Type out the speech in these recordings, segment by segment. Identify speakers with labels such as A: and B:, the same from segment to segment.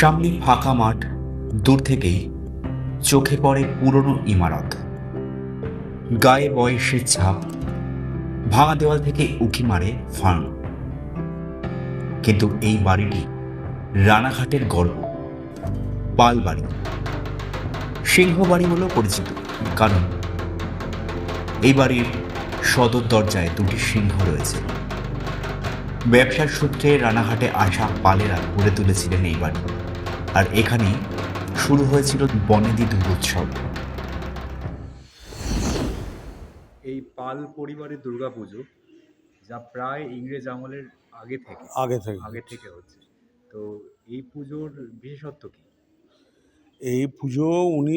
A: সামনে ফাঁকা মাঠ, দূর থেকেই চোখে পড়ে পুরনো ইমারত। গায়ে বয়সের ছাপ, ভাঙা দেওয়াল থেকে উকি মারে ফার্ম। কিন্তু এই বাড়িটি রানাঘাটের গর্ব, পাল বাড়ি। সিংহ বাড়ি বলেও পরিচিত, কারণ এই বাড়ির সদর দরজায় দুটি সিংহ রয়েছে। ব্যবসার সূত্রে রানাঘাটে আসা পালেরা গড়ে তুলেছিলেন এই বাড়ি। আর এখানেই শুরু হয়েছিল বনেদি দুর্গোৎসব
B: এই পাল পরিবারের দুর্গাপুজো যা প্রায় ইংরেজ আমলের আগে থেকে
C: আগে থেকে
B: আগে থেকে হচ্ছে। তো এই পুজোর বিশেষত্ব কি?
C: এই পুজো উনি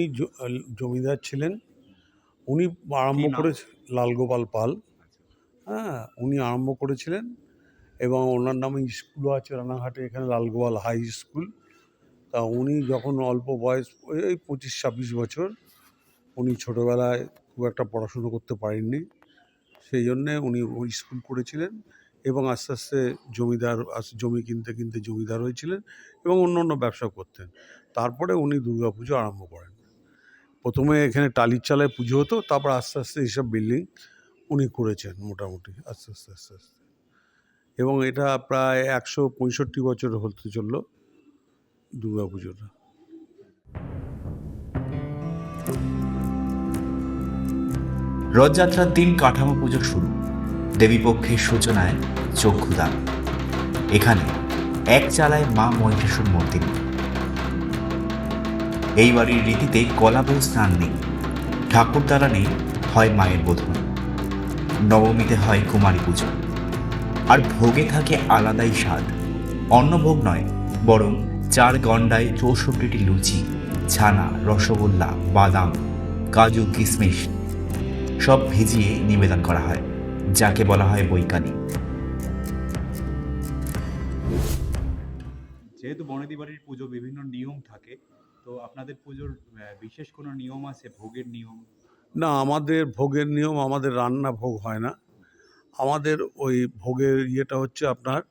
C: জমিদার ছিলেন। উনি আরম্ভ করে লালগোপাল পাল।
B: আচ্ছা।
C: হ্যাঁ উনি আরম্ভ করেছিলেন এবং ওনার নামে স্কুলও আছে রানাঘাটে এখানে লালগোপাল হাই স্কুল। তা উনি যখন অল্প বয়স এই পঁচিশ, ছাব্বিশ বছর, উনি ছোটোবেলায় খুব একটা পড়াশুনো করতে পারেননি। সেই জন্যে উনি ওই স্কুল করেছিলেন এবং আস্তে আস্তে জমিদার জমি কিনতে কিনতে জমিদার হয়েছিলেন এবং অন্য অন্য ব্যবসা করতেন। তারপরে উনি দুর্গাপুজো আরম্ভ করেন। প্রথমে এখানে টালির চালায় পুজো হতো, তারপর আস্তে আস্তে এইসব বিল্ডিং উনি করেছেন মোটামুটি, আস্তে আস্তে আস্তে আস্তে। এবং এটা প্রায় একশো পঁয়ষট্টি বছর হতে চলল। দুর্গা পুজোটা
A: রথযাত্রার দিন কাঠামো পুজো শুরু। দেবীপক্ষের সূচনায় চক্ষুদান এখানে এক চালায় মা মহিষাসুর মূর্তি এই বাড়ির রীতিতে কলাবউ স্নান নেই। ঠাকুর দ্বারা নেই, হয় মায়ের বোধন নবমীতে হয় কুমারী পুজো। আর ভোগে থাকে আলাদাই স্বাদ। অন্নভোগ নয়, বরং চার গন্ডায় চৌষট্টিটি লুচি ছানা রসগোল্লা বাদাম কাজু কিশমিশ সব ভিজিয়ে নিবেদন করা হয় যাকে বলা হয় বৈজ্ঞানিক
B: যেহেতু বনেদি বাড়ির পুজো বিভিন্ন নিয়ম থাকে তো আপনাদের পুজোর বিশেষ কোনো নিয়ম আছে ভোগের নিয়ম?
C: না আমাদের ভোগের নিয়ম আমাদের রান্না ভোগ হয় না। আমাদের ওই ভোগের ইয়েটা হচ্ছে আপনার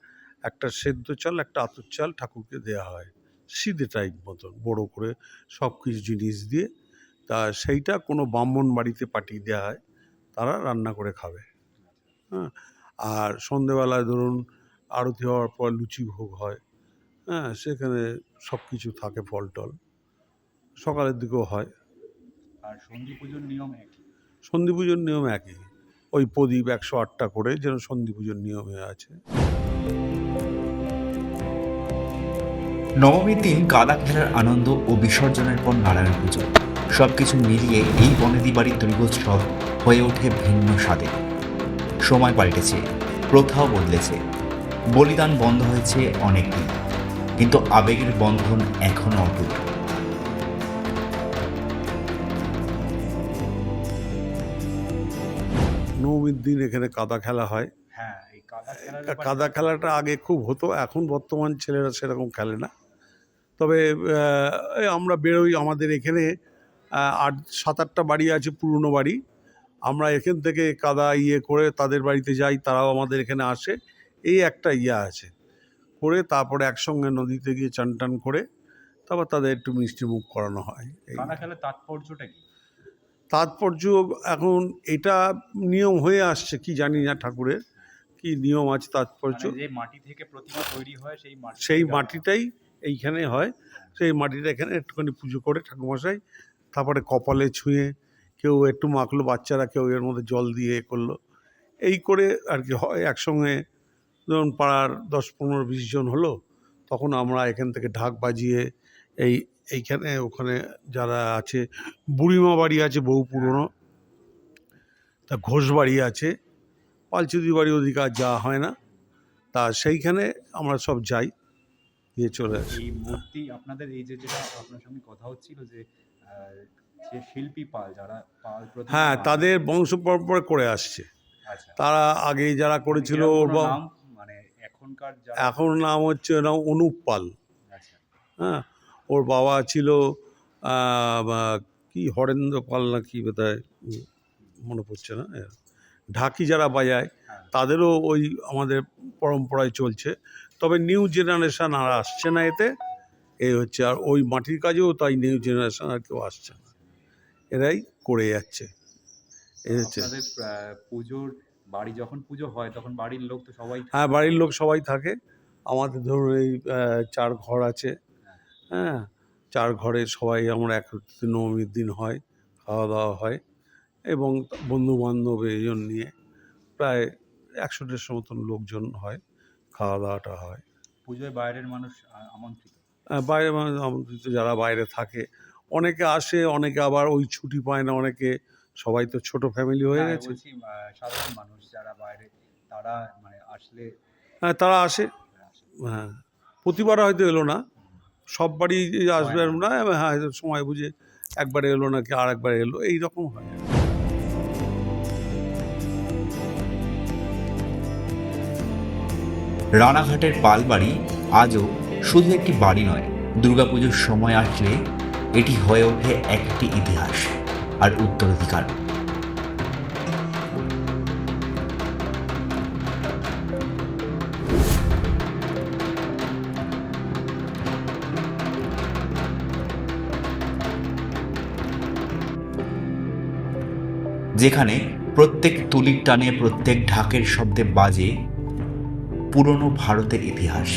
C: একটা সেদ্ধ চাল একটা আতর চাল ঠাকুরকে দেওয়া হয়। সিদে টাইপ মতন বড় করে সব কিছু জিনিস দিয়ে তা সেইটা কোনো ব্রাহ্মণ বাড়িতে পাঠিয়ে দেওয়া হয় তারা রান্না করে খাবে। হ্যাঁ আর সন্ধেবেলায় ধরুন আরতি হওয়ার পর লুচি ভোগ হয় হ্যাঁ সেখানে সব কিছু থাকে ফল টল। সকালের দিকেও হয়।
B: আর সন্ধি পুজোর নিয়ম একই?
C: সন্ধি পুজোর নিয়ম একই। ওই প্রদীপ একশো আটটা করে যেন সন্ধি পুজোর নিয়মে আছে।
A: নবমীর দিন কাদা খেলার আনন্দ ও বিসর্জনের পর নারায়ণ পুজো। সব কিছু মিলিয়ে এই বনেদি বাড়ির দুর্গোৎসব হয়ে ওঠে ভিন্ন স্বাদে। সময় পাল্টেছে প্রথাও বদলেছে। বলিদান বন্ধ হয়েছে অনেকদিন কিন্তু আবেগের বন্ধন এখনও অটুট।
C: নবমীর দিন এখানে কাদা খেলা হয়।
B: হ্যাঁ কাদা
C: খেলাটা আগে খুব হতো এখন বর্তমান ছেলেরা সেরকম খেলে না। তবে আমরা বেরোই আমাদের এখানে আট সাত আটটা বাড়ি আছে পুরনো বাড়ি। আমরা এখান থেকে কাদা ইয়ে করে তাদের বাড়িতে যাই তারাও আমাদের এখানে আসে। এই একটা ইয়ে আছে। করে তারপরে একসঙ্গে নদীতে গিয়ে চান টান করে তারপর তাদের একটু মিষ্টি মুখ করানো হয়।
B: কাদা তাৎপর্যটা কি?
C: তাৎপর্য এখন এটা নিয়ম হয়ে আসছে কি জানি না ঠাকুরের কি নিয়ম আছে তাৎপর্য।
B: মানে যে মাটি থেকে প্রতিমা তৈরি হয় সেই মাটি
C: সেই মাটিটাই এইখানে হয়, সেই মাটিটা এখানে একটুখানি পুজো করে ঠাকুমশাই তারপরে কপালে ছুঁয়ে কেউ একটু মাখলো, বাচ্চারা কেউ এর মধ্যে জল দিয়ে এ করল। এই করে আর কি হয়, একসঙ্গে ধরুন পাড়ার দশ পনেরো বিশ জন হলো, তখন আমরা এখান থেকে ঢাক বাজিয়ে এই, এইখানে ওখানে যারা আছে, বুড়িমা বাড়ি আছে, বহু পুরনো, তা ঘোষ বাড়ি আছে, পালচুদি বাড়ি ওদিকে আর যাওয়া হয় না। তা সেইখানে আমরা সব যাই। দিয়ে চলে আসি।
B: এই মূর্তি আপনাদের এই যে যেটা আপনার সঙ্গে কথা হচ্ছিল যে যে শিল্পী পাল যারা পাল
C: হ্যাঁ তাদের বংশ পরম্পরা করে আসছে।
B: আচ্ছা।
C: তারা আগে যারা করেছিল ওর
B: মানে এখনকার
C: এখন নাম হচ্ছে নাম অনুপ পাল।
B: আচ্ছা।
C: হ্যাঁ ওর বাবা ছিল কি হরেন্দ্র পাল না কি বোধহয় উম, মনে পড়ছে না ঢাকি যারা বাজায়
B: হ্যাঁ।
C: তাদেরও ওই আমাদের পরম্পরায় চলছে। তবে নিউ জেনারেশন আর আসছে না এতে। এই হচ্ছে আর ওই মাটির কাজেও তাই নিউ জেনারেশন আর কেউ আসছে না। এরাই করে যাচ্ছে। এই হচ্ছে।
B: পুজোর বাড়ি যখন পুজো হয় তখন বাড়ির লোক তো সবাই
C: হ্যাঁ বাড়ির লোক সবাই থাকে। আমাদের ধরুন এই চার ঘর আছে। হ্যাঁ চার ঘরে সবাই আমরা একত্রিত নবমীর দিন হয় খাওয়া দাওয়া হয় এবং বন্ধু বান্ধব এইজন নিয়ে প্রায় একশো দেড়শো মতন লোকজন হয়। খাওয়া দাওয়াটা হয়।
B: পুজোয় বাইরের মানুষ আমন্ত্রিত?
C: আহ, বাইরে মানে আমন্ত্রিত যারা বাইরে থাকে। অনেকে আসে অনেকে আবার ওই ছুটি পায় না অনেকে সবাই তো ছোট ফ্যামিলি হয়ে
B: হ্যাঁ,
C: গেছে।
B: সাধারণ মানুষ যারা বাইরে তারা মানে আসলে
C: হ্যাঁ তারা আসে। হ্যাঁ প্রতিবার হয়তো এলো না। সব বাড়ি আসবে না হ্যাঁ সময় বুঝে একবার এলো না কি আর একবার এলো এই রকম হয়।
A: রানাঘাটের পালবাড়ি আজও শুধু একটি বাড়ি নয়, দুর্গাপুজোর সময় আসলে এটি হয়ে ওঠে একটি ইতিহাস আর উত্তরাধিকার। যেখানে প্রত্যেক তুলির টানে প্রত্যেক ঢাকের শব্দে বাজে পুরনো ভারতের ইতিহাস।